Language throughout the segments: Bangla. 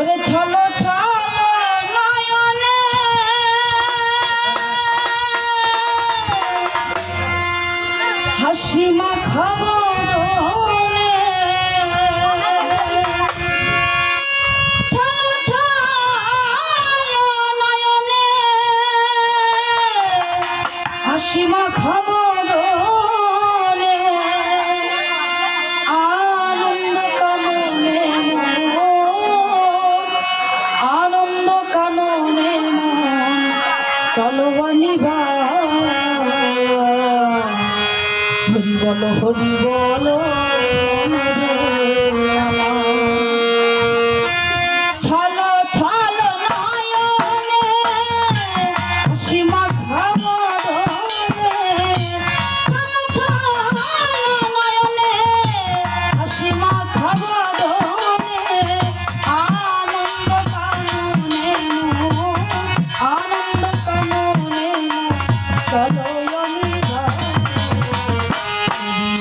ওরে ছলো ছলো নয়নে। হাসি মাখাবো হাসি মাখাবো চলো বলিবা হরি বল হরি বলো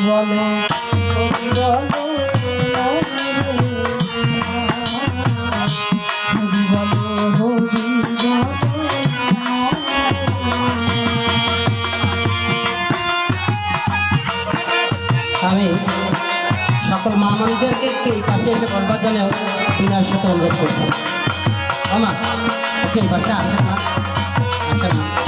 বলে বলে আমি সকল মা মামিদেরকে একটু এই পাশে এসে বলবার জন্য বিনয়ের সাথে অনুরোধ করছি। আমার একটু পাশে আসে না আসে না।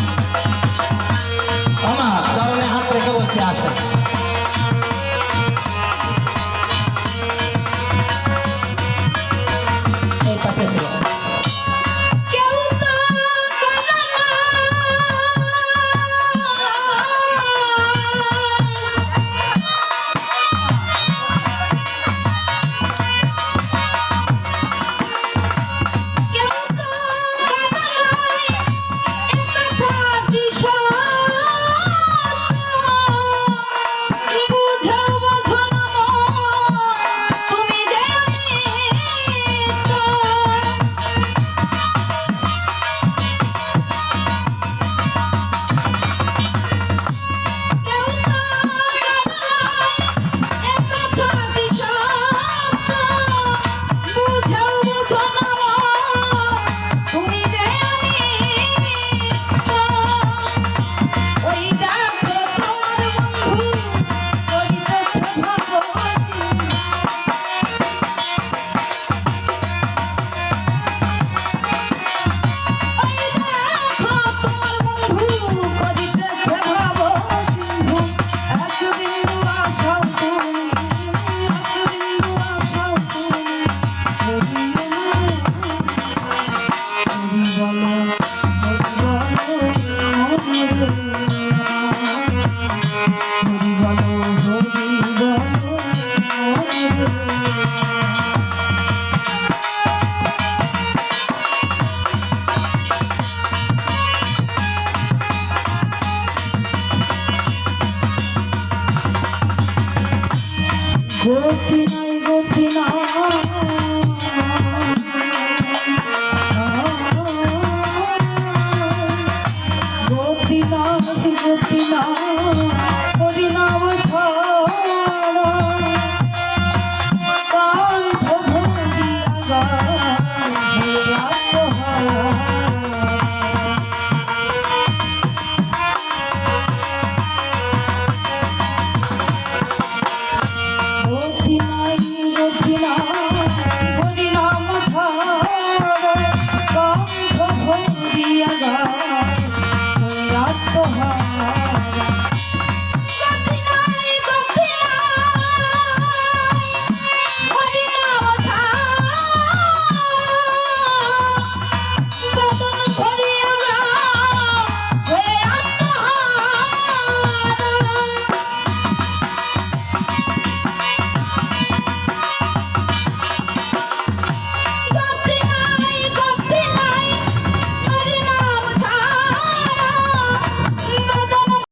গোপী নাই গোপী গোপী নাই গোপী নাই।